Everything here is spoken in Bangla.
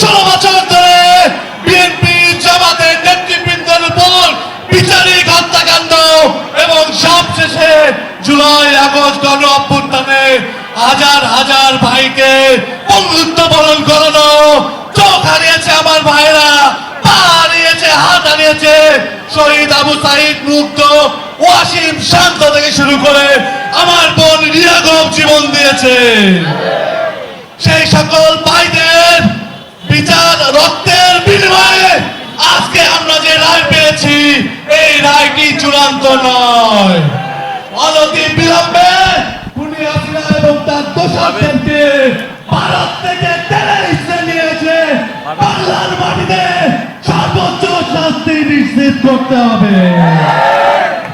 ষোলো বছর ধরে বিএনপি, জামাতের নেতৃবৃন্দের উপর বিচারিক হত্যাকাণ্ড এবং জুলাই আগস্ট গণ অভ্যুত্থানে হাজার হাজার ভাইকে বন্ধুত্ব হারিয়েছে আমার ভাইরা পা হারিয়েছে, হাত হারিয়েছে শহীদ আবু সাইদ মুক্ত ওয়াসিম শান্ত থেকে শুরু করে আমার বোন রিয়াগব জীবন দিয়েছে। বিচার রক্তের বিনিময়ে আজকে আমরা যে রায় পেয়েছি, এই রায়টি চূড়ান্ত নয়। অনতি বিলম্বে এবং তার দোষরদেরকে ভারত থেকে টেনে হিসেবে নিয়েছে। বাংলার মাটিতে সর্বোচ্চ শাস্তি নিশ্চিত করতে হবে।